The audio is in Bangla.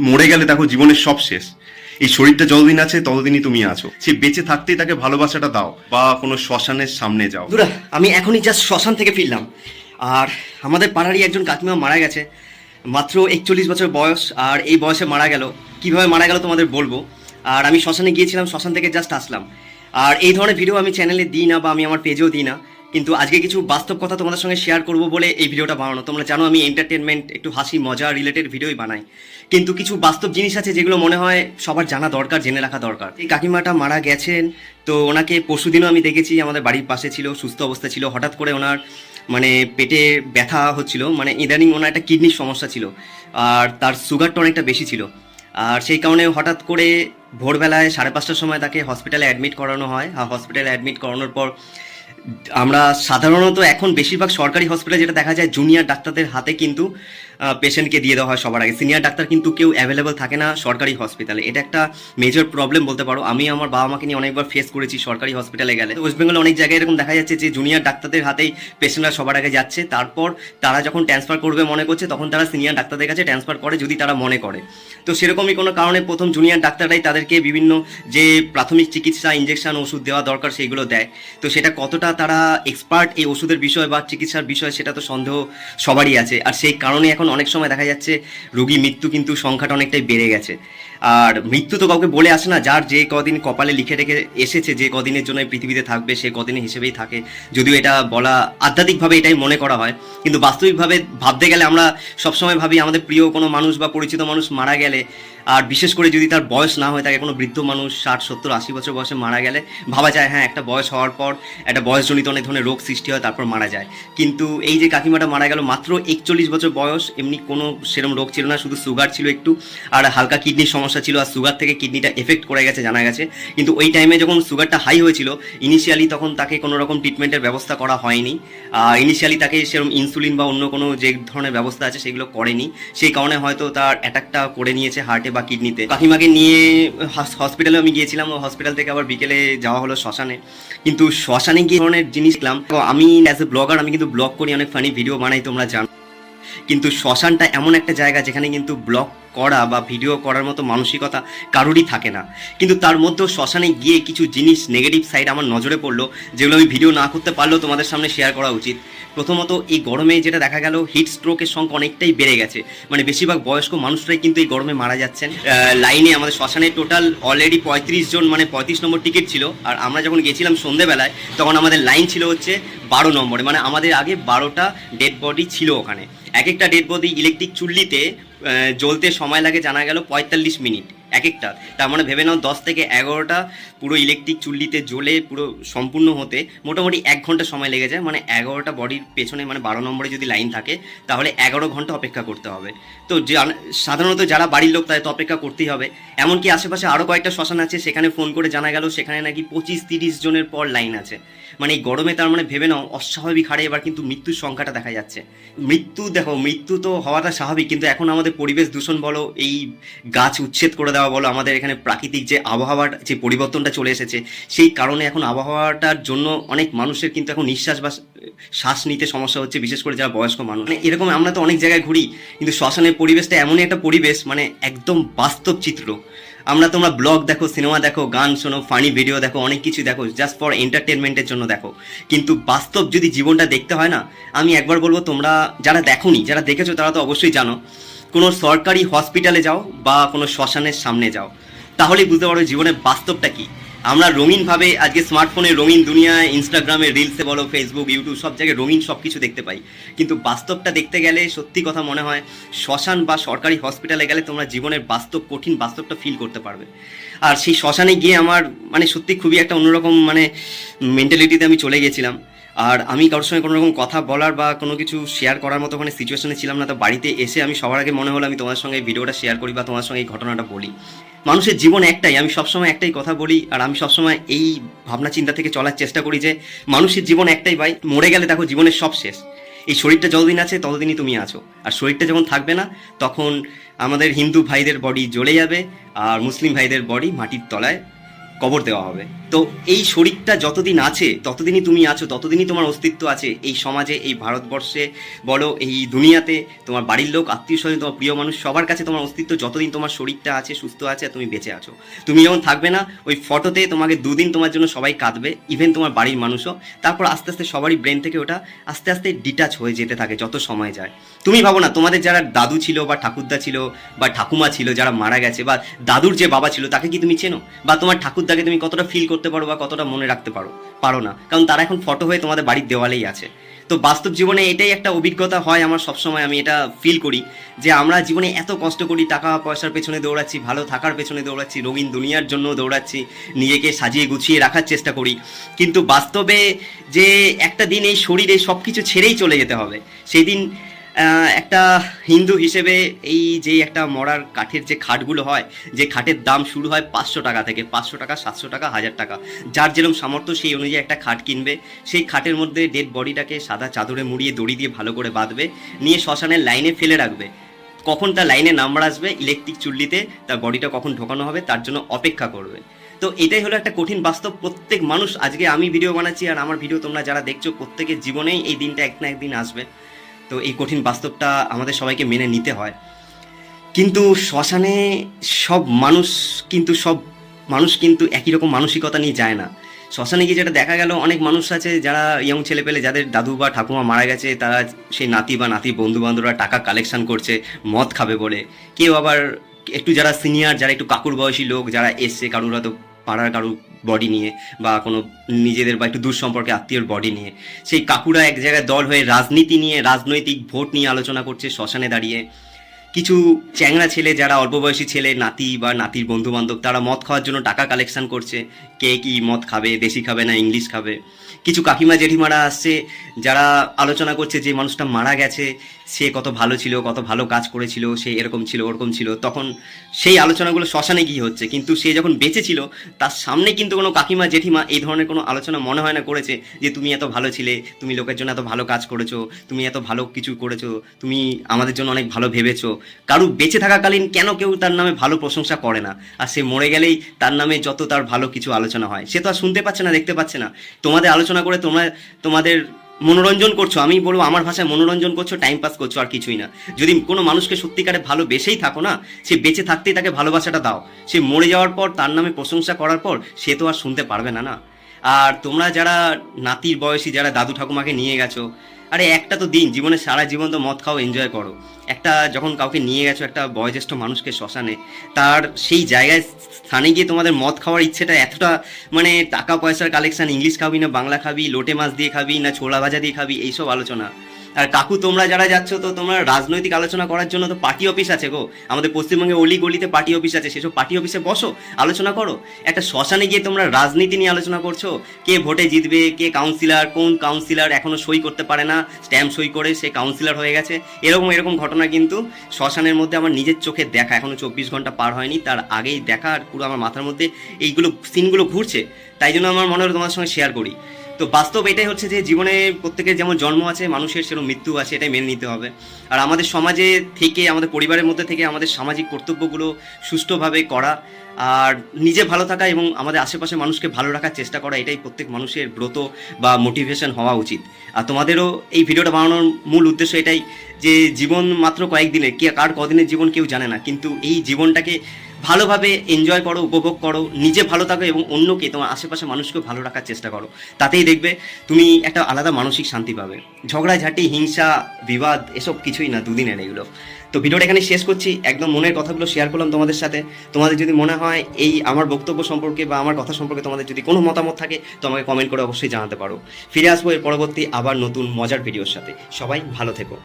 মরে গেলে দেখো জীবনের সব শেষ। এই শরীরটা যতদিন আছে, ততদিনই তুমি আছো। সে বেঁচে থাকতেই তাকে ভালোবাসাটা দাও, বা কোনো শ্মশানের সামনে যাও। দুরা, আমি এখনই জাস্ট শ্মশান থেকে ফিরলাম। আর আমাদের পাড়ারই একজন কাকিমা মারা গেছে। মাত্র একচল্লিশ বছর বয়স, আর এই বয়সে মারা গেল। কীভাবে মারা গেল তোমাদের বলব? আর আমি শ্মশানে গিয়েছিলাম, শ্মশান থেকে জাস্ট আসলাম। আর এই ধরনের ভিডিও আমি চ্যানেলে দিই না, বা আমি আমার পেজেও দিই না। কিন্তু আজকে কিছু বাস্তব কথা তোমাদের সঙ্গে শেয়ার করব বলে এই ভিডিওটা বানানো। তোমরা জানো আমি এন্টারটেনমেন্ট একটু হাসি, মজা রিলেটেড ভিডিওই বানাই। কিন্তু কিছু বাস্তব জিনিস আছে যেগুলো মনে হয় সবার জানা দরকার, জেনে রাখা দরকার। এই কাকিমাটা মারা গেছেন, তো ওনাকে পরশুদিনও আমি দেখেছি, আমাদের বাড়ির পাশে ছিল, সুস্থ অবস্থা ছিল। হঠাৎ করে ওনার মানে পেটে ব্যথা হচ্ছিল মানে ইদানিং ওনার একটা কিডনির সমস্যা ছিল, আর তার সুগারটা অনেকটা বেশি ছিল। আর সেই কারণে হঠাৎ করে ভোরবেলায় সাড়ে পাঁচটার সময় তাকে হসপিটালে অ্যাডমিট করানো হয়। আর হসপিটালে অ্যাডমিট করানোর পর আমরা সাধারণত এখন বেশিরভাগ সরকারি হসপিটালে যেটা দেখা যায় জুনিয়র ডাক্তারদের হাতে কিন্তু পেশেন্টকে দিয়ে দেওয়া হয় সবার আগে। সিনিয়র ডাক্তার কিন্তু কেউ অ্যাভেলেবল থাকে না সরকারি হসপিটালে এটা একটা মেজর প্রবলেম বলতে পারো। আমি আমার বাবা মাকে নিয়ে অনেকবার ফেস করেছি সরকারি হসপিটালে গেলে। ওয়েস্ট বেঙ্গলে অনেক জায়গায় এরকম দেখা যাচ্ছে যে জুনিয়র ডাক্তারদের হাতেই পেশেন্টরা সবার আগে যাচ্ছে। তারপর তারা যখন ট্রান্সফার করবে মনে করছে, তখন তারা সিনিয়র ডাক্তারদের কাছে ট্রান্সফার করে যদি তারা মনে করে। তো সেরকমই কোনো কারণে প্রথম জুনিয়র ডাক্তাররাই তাদেরকে বিভিন্ন যে প্রাথমিক চিকিৎসা ইঞ্জেকশন ওষুধ দেওয়া দরকার, সেইগুলো দেয়। তো সেটা কতটা তারা এক্সপার্ট এই ওষুধের বিষয় বা চিকিৎসার বিষয়, সেটা তো সন্দেহ সবারই আছে। আর সেই কারণে এখন অনেক সময় দেখা যাচ্ছে রোগী মৃত্যু কিন্তু সংখ্যাটা অনেকটাই বেড়ে গেছে। আর মৃত্যু তো কাউকে বলে আসে না, যার যে কদিন কপালে লিখে রেখে এসেছে, যে কদিনের জন্য পৃথিবীতে থাকবে, সে কদিনের হিসেবেই থাকে। যদিও এটা বলা আধ্যাত্মিকভাবে এটাই মনে করা হয়, কিন্তু বাস্তবিকভাবে ভাবতে গেলে আমরা সবসময় ভাবি আমাদের প্রিয় কোনো মানুষ বা পরিচিত মানুষ মারা গেলে, আর বিশেষ করে যদি তার বয়স না হয় থাকে কোনো বৃদ্ধ মানুষ ষাট, সত্তর, আশি বছর বয়সে মারা গেলে, ভাবা যায় হ্যাঁ একটা বয়স হওয়ার পর, একটা বয়সজনিত অনেক ধরনের রোগ সৃষ্টি হয়, তারপর মারা যায়। কিন্তু এই যে কাকিমাটা মারা গেল মাত্র একচল্লিশ বছর বয়স, এমনি কোনো সেরকম রোগ ছিল না, শুধু সুগার ছিল একটু, আর হালকা কিডনির সমস্যা ছিল, আর সুগার থেকে কিডনিটা এফেক্ট করে গেছে, জানা গেছে। কিন্তু ওই টাইমে যখন সুগারটা হাই হয়েছিল ইনিশিয়ালি তখন তাকে কোনো রকম ট্রিটমেন্টের ব্যবস্থা করা হয়নি। ইনিশিয়ালি তাকে সেরকম ইনসুলিন বা অন্য কোনো যে ধরনের ব্যবস্থা আছে, সেগুলো করেনি। সেই কারণে হয়তো তার অ্যাটাকটা করে নিয়েছে হার্টে বা কিডনিতে কাকিমাকে নিয়ে হসপিটালে আমি গিয়েছিলাম হসপিটাল থেকে আবার বিকেলে যাওয়া হলো শ্মশানে। কিন্তু শ্মশানে গিয়ে ধরনের জিনিস পেলাম আমি অ্যাজ এ ব্লগার আমি কিন্তু ব্লগ করি, অনেক ফানি ভিডিও বানাই, তোমরা জানো। কিন্তু শ্মশানটা এমন একটা জায়গা যেখানে কিন্তু ব্লগ করা বা ভিডিও করার মতো মানসিকতা কারোরই থাকে না। কিন্তু তার মধ্যেও শ্মশানে গিয়ে কিছু জিনিস নেগেটিভ সাইড আমার নজরে পড়ল, যেগুলো আমি ভিডিও না করতে পারলেও তোমাদের সামনে শেয়ার করা উচিত। প্রথমত, এই গরমে যেটা দেখা গেল হিট স্ট্রোকের সংখ্যা অনেকটাই বেড়ে গেছে। মানে বেশিরভাগ বয়স্ক মানুষরাই কিন্তু এই গরমে মারা যাচ্ছেন। লাইনে আমাদের শ্মশানে টোটাল অলরেডি পঁয়ত্রিশ জন মানে পঁয়ত্রিশ নম্বর টিকিট ছিল। আর আমরা যখন গেছিলাম সন্ধেবেলায়, তখন আমাদের লাইন ছিল হচ্ছে বারো নম্বরে। মানে আমাদের আগে বারোটা ডেড বডি ছিল ওখানে। এক একটা ডেড বডি ইলেকট্রিক চুল্লিতে জ্বলতে সময় লাগে, জানা গেল পঁয়তাল্লিশ মিনিট, এক একটা। তার মানে ভেবে নাও, দশ থেকে এগারোটা পুরো ইলেকট্রিক চুল্লিতে জ্বলে পুরো সম্পূর্ণ হতে মোটামুটি এক ঘণ্টা সময় লেগে যায়। মানে এগারোটা বডির পেছনে মানে বারো নম্বরে যদি লাইন থাকে, তাহলে এগারো ঘণ্টা অপেক্ষা করতে হবে। তো সাধারণত যারা বাড়ির লোক, তাদের তো অপেক্ষা করতেই হবে। এমনকি আশেপাশে আরও কয়েকটা শ্মশান আছে, সেখানে ফোন করে জানা গেল, সেখানে নাকি পঁচিশ তিরিশ জনের পর লাইন আছে। মানে এই গরমে তার মানে ভেবে নাও, অস্বাভাবিক হারে এবার কিন্তু মৃত্যুর সংখ্যাটা দেখা যাচ্ছে। মৃত্যু দেখো, মৃত্যু তো হওয়াটা স্বাভাবিক, কিন্তু এখন আমাদের পরিবেশ দূষণ বলো, এই গাছ উচ্ছেদ করে দেওয়া বলো, আমাদের এখানে প্রাকৃতিক যে আবহাওয়ার যে পরিবর্তনটা চলে এসেছে, সেই কারণে এখন আবহাওয়াটার জন্য অনেক মানুষের কিন্তু এখন নিঃশ্বাস বা শ্বাস নিতে সমস্যা হচ্ছে, বিশেষ করে যারা বয়স্ক মানুষ। মানে এরকম আমরা তো অনেক জায়গায় ঘুরি, কিন্তু শ্মশানের পরিবেশটা এমনই একটা পরিবেশ মানে একদম বাস্তব চিত্র। আমরা তোমরা ব্লগ দেখো, সিনেমা দেখো, গান শোনো ফানি ভিডিও দেখো, অনেক কিছু দেখো জাস্ট ফর এন্টারটেনমেন্টের জন্য দেখো। কিন্তু বাস্তব যদি জীবনটা দেখতে হয় না, আমি একবার বলব তোমরা যারা দেখোনি, যারা দেখেছ তারা তো অবশ্যই জানো, কোনো সরকারি হসপিটালে যাও বা কোনো শ্মশানের সামনে যাও, তাহলেই বুঝতে পারো জীবনের বাস্তবটা কি। আমরা রঙিনভাবে আজকে স্মার্টফোনে রঙিন দুনিয়ায় ইনস্টাগ্রামে রিলসে বলো ফেসবুক ইউটিউব সব জায়গায় রঙিন সব কিছু দেখতে পাই। কিন্তু বাস্তবটা দেখতে গেলে সত্যি কথা মনে হয়, শ্মশান বা সরকারি হসপিটালে গেলে তোমরা জীবনের বাস্তব কঠিন বাস্তবটা ফিল করতে পারবে। আর সেই শ্মশানে গিয়ে আমার মানে সত্যি খুবই একটা অন্যরকম মানে মেন্টালিটিতে আমি চলে গেছিলাম। আর আমি কারোর সঙ্গে কোনো রকম কথা বলার বা কোনো কিছু শেয়ার করার মতো ওখানে সিচুয়েশনে ছিলাম না, তো বাড়িতে এসে আমি সবার আগে মনে হলো আমি তোমার সঙ্গে ভিডিওটা শেয়ার করি বা তোমার সঙ্গে এই ঘটনাটা বলি। মানুষের জীবন একটাই, আমি সবসময় একটাই কথা বলি আর আমি সবসময় এই ভাবনা চিন্তা থেকে চলার চেষ্টা করি যে মানুষের জীবন একটাই ভাই, মরে গেলে দেখো জীবনের সব শেষ। এই শরীরটা যতদিন আছে ততদিনই তুমি আছো। আর শরীরটা যখন থাকবে না, তখন আমাদের হিন্দু ভাইদের বডি জ্বলে যাবে আর মুসলিম ভাইদের বডি মাটির তলায় কবর দেওয়া হবে। তো এই শরীরটা যতদিন আছে, ততদিনই তুমি আছো, ততদিনই তোমার অস্তিত্ব আছে। এই সমাজে, এই ভারতবর্ষে, বলো, এই দুনিয়াতে তোমার বাড়ির লোক, আত্মীয় স্বজন, তোমার প্রিয় মানুষ, সবার কাছে তোমার অস্তিত্ব যতদিন তোমার শরীরটা আছে, সুস্থ আছে তুমি বেঁচে আছো। তুমি যখন থাকবে না, ওই ফটোতে তোমাকে দুদিন তোমার জন্য সবাই কাঁদবে ইভেন তোমার বাড়ির মানুষও। তারপর আস্তে আস্তে সবারই ব্রেন থেকে ওটা আস্তে আস্তে ডিটাচ হয়ে যেতে থাকে, যত সময় যায়। তুমি ভাবো না, তোমাদের যারা দাদু ছিল বা ঠাকুরদা ছিল বা ঠাকুমা ছিল, যারা মারা গেছে, বা দাদুর যে বাবা ছিল, তাকে কি তুমি চেনো? বা তোমার ঠাকুরদাকে তুমি কতটা ফিল করতে পারো বা কতটা মনে রাখতে পারো পারো না। কারণ তারা এখন ফটো হয়ে তোমাদের বাড়ির দেওয়ালেই আছে। তো বাস্তব জীবনে এটাই একটা অভিজ্ঞতা হয় আমার সবসময় আমি এটা ফিল করি, যে আমরা জীবনে এত কষ্ট করি, টাকা পয়সার পেছনে দৌড়াচ্ছি, ভালো থাকার পেছনে দৌড়াচ্ছি, রঙিন দুনিয়ার জন্য দৌড়াচ্ছি, নিজেকে সাজিয়ে গুছিয়ে রাখার চেষ্টা করি। কিন্তু বাস্তবে যে একটা দিন এই শরীরে সব কিছু ছেড়েই চলে যেতে হবে সেই দিন একটা হিন্দু হিসেবে এই যে একটা মরার কাঠের যে খাটগুলো হয়, যে খাটের দাম শুরু হয় পাঁচশো টাকা থেকে, পাঁচশো টাকা, সাতশো টাকা, হাজার টাকা। যার যেরকম সামর্থ্য সেই অনুযায়ী একটা খাট কিনবে। সেই খাটের মধ্যে ডেড বডিটাকে সাদা চাদরে মুড়িয়ে দড়ি দিয়ে ভালো করে বাঁধবে, নিয়ে শ্মশানের লাইনে ফেলে রাখবে। কখন তার লাইনে নাম্বার আসবে ইলেকট্রিক চুল্লিতে, তার বডিটা কখন ঢোকানো হবে তার জন্য অপেক্ষা করবে। তো এটাই হলো একটা কঠিন বাস্তব। প্রত্যেক মানুষ, আজকে আমি ভিডিও বানাচ্ছি আর আমার ভিডিও তোমরা যারা দেখছ, প্রত্যেকের জীবনেই এই দিনটা এক না একদিন আসবে। তো এই কঠিন বাস্তবটা আমাদের সবাইকে মেনে নিতে হয়। কিন্তু শ্মশানে সব মানুষ কিন্তু সব মানুষ কিন্তু একই রকম মানসিকতা নিয়ে যায় না। শ্মশানে গিয়ে যেটা দেখা গেল, অনেক মানুষ আছে যারা ইয়ং ছেলে পেলে যাদের দাদু বা ঠাকুমা মারা গেছে, তারা সেই নাতি বা নাতি বন্ধু বান্ধবরা টাকা কালেকশন করছে, মদ খাবে বলে। কেউ আবার একটু যারা সিনিয়র যারা একটু কাকুর বয়সী লোক, যারা এসছে, কারুর হয়তো পাড়ার কারুর বডি নিয়ে বা কোনো নিজেদের বা একটু দূর সম্পর্কে আত্মীয়র বডি নিয়ে। সেই কাকুরা এক জায়গায় দল হয়ে রাজনীতি নিয়ে, রাজনৈতিক ভোট নিয়ে আলোচনা করছে শ্মশানে দাঁড়িয়ে। কিছু চ্যাংরা ছেলে যারা অল্প বয়সী ছেলে, নাতি বা নাতির বন্ধু বান্ধব তারা মদ খাওয়ার জন্য টাকা কালেকশন করছে। কে কি মদ খাবে, দেশি খাবে না, ইংলিশ খাবে। কিছু কাকিমা জেঠিমারা আসছে যারা আলোচনা করছে যে মানুষটা মারা গেছে, সে কত ভালো ছিল, কত ভালো কাজ করেছিল, সে এরকম ছিল, ওরকম ছিল, তখন সেই আলোচনাগুলো শ্মশানে গিয়ে হচ্ছে। কিন্তু সে যখন বেঁচে ছিল তার সামনে কিন্তু কোনো কাকিমা, জেঠিমা এই ধরনের কোনো আলোচনা মনে হয় না করেছে যে তুমি এত ভালো ছিলে, তুমি লোকের জন্য এত ভালো কাজ করেছ, তুমি এত ভালো কিছু করেছ, তুমি আমাদের জন্য অনেক ভালো ভেবেছো। কারু বেঁচে থাকাকালীন কেন কেউ তার নামে ভালো প্রশংসা করে না? আর সে মরে গেলেই তার নামে যত তার ভালো কিছু আলোচনা হয়। সে তো আর শুনতে পাচ্ছে না, দেখতে পাচ্ছে না। তোমাদের আলোচনা করে তোমরা, তোমাদের মনোরঞ্জন করছ আমি বলব আমার ভাষায় মনোরঞ্জন করছ টাইম পাস করছ, আর কিছুই না। যদি কোনো মানুষকে সত্যিকারে ভালোবেসেই থাকো না, সে বেঁচে থাকতেই তাকে ভালোবাসাটা দাও। সে মরে যাওয়ার পর, তার নামে প্রশংসা করার পর, সে তো আর শুনতে পারবে না না। আর তোমরা যারা নাতির বয়সী, যারা দাদু ঠাকুমাকে নিয়ে গেছো আরে একটা তো দিন, জীবনে সারা জীবন তো মদ খাও এনজয় করো। একটা যখন কাউকে নিয়ে গেছো, একটা বয়োজ্যেষ্ঠ মানুষকে শ্মশানে, তার সেই জায়গায় স্থানে গিয়ে তোমাদের মদ খাওয়ার ইচ্ছেটা এতটা মানে টাকা পয়সার কালেকশান ইংলিশ খাবি না, বাংলা খাবি, লোটে মাছ দিয়ে খাবি না, ছোলা ভাজা দিয়ে খাবি, এইসব আলোচনা। আর কাকু, তোমরা যারা যাচ্ছ, তো তোমরা রাজনৈতিক আলোচনা করার জন্য তো পার্টি অফিস আছে গো। আমাদের পশ্চিমবঙ্গে অলি গলিতে পার্টি অফিস আছে, সেসব পার্টি অফিসে বসো, আলোচনা করো। একটা শ্মশানে গিয়ে তোমরা রাজনীতি নিয়ে আলোচনা করছ, কে ভোটে জিতবে, কে কাউন্সিলর কোন কাউন্সিলর এখনও সই করতে পারে না স্ট্যাম্প সই করে সে কাউন্সিলর হয়ে গেছে। এরকম এরকম ঘটনা কিন্তু শ্মশানের মধ্যে আমার নিজের চোখে দেখা, এখনও চব্বিশ ঘণ্টা পার হয়নি, তার আগেই দেখা আর পুরো আমার মাথার মধ্যে এইগুলো সিনগুলো ঘুরছে। তাই জন্য আমার মনে হলো তোমার সঙ্গে শেয়ার করি। তো বাস্তব এটাই হচ্ছে যে জীবনে প্রত্যেকের যেমন জন্ম আছে, মানুষের সেরকম মৃত্যু আছে, এটাই মেনে নিতে হবে। আর আমাদের সমাজে থেকে, আমাদের পরিবারের মধ্যে থেকে আমাদের সামাজিক কর্তব্যগুলো সুষ্ঠুভাবে করা আর নিজে ভালো থাকা এবং আমাদের আশেপাশে মানুষকে ভালো রাখার চেষ্টা করা, এটাই প্রত্যেক মানুষের ব্রত বা মোটিভেশন হওয়া উচিত। আর তোমাদেরও এই ভিডিওটা বানানোর মূল উদ্দেশ্য এটাই যে জীবন মাত্র কয়েকদিনের, কে কার কদিনের জীবন কেউ জানে না, কিন্তু এই জীবনটাকে ভালোভাবে এনজয় করো, উপভোগ করো, নিজে ভালো থাকো এবং অন্যকে, তোমার আশেপাশে মানুষকে ভালো রাখার চেষ্টা করো। তাতেই দেখবে তুমি একটা আলাদা মানসিক শান্তি পাবে। ঝগড়াঝাটি হিংসা, বিবাদ, এসব কিছুই না দুদিনের এগুলো। তো ভিডিওটা এখানে শেষ করছি। একদম মনের কথাগুলো শেয়ার করলাম তোমাদের সাথে। তোমাদের যদি মনে হয় এই আমার বক্তব্য সম্পর্কে বা আমার কথা সম্পর্কে তোমাদের যদি কোনো মতামত থাকে, তো আমাকে কমেন্ট করে অবশ্যই জানাতে পারো। ফিরে আসব এর পরবর্তী আবার নতুন মজার ভিডিওর সাথে। সবাই ভালো থেকো।